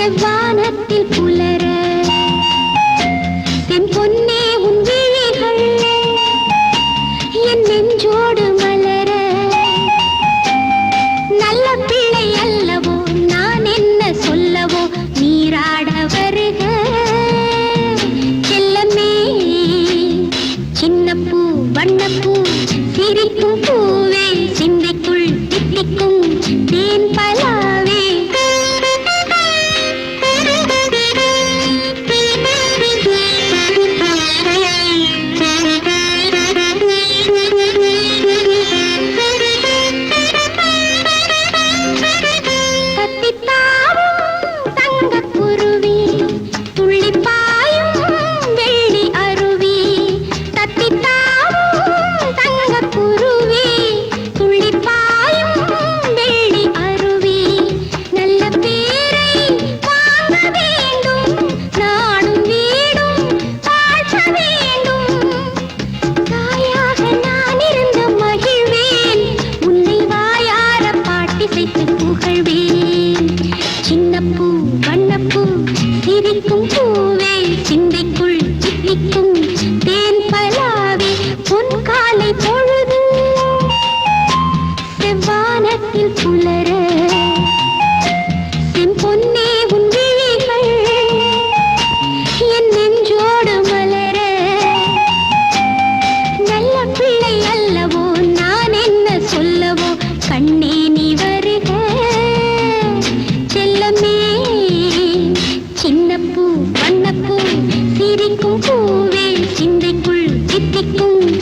goodbye. பூ வண்ணப்பூ சிரிக்கும் பூவே சிந்தைக்குள் சித்திக்கும்.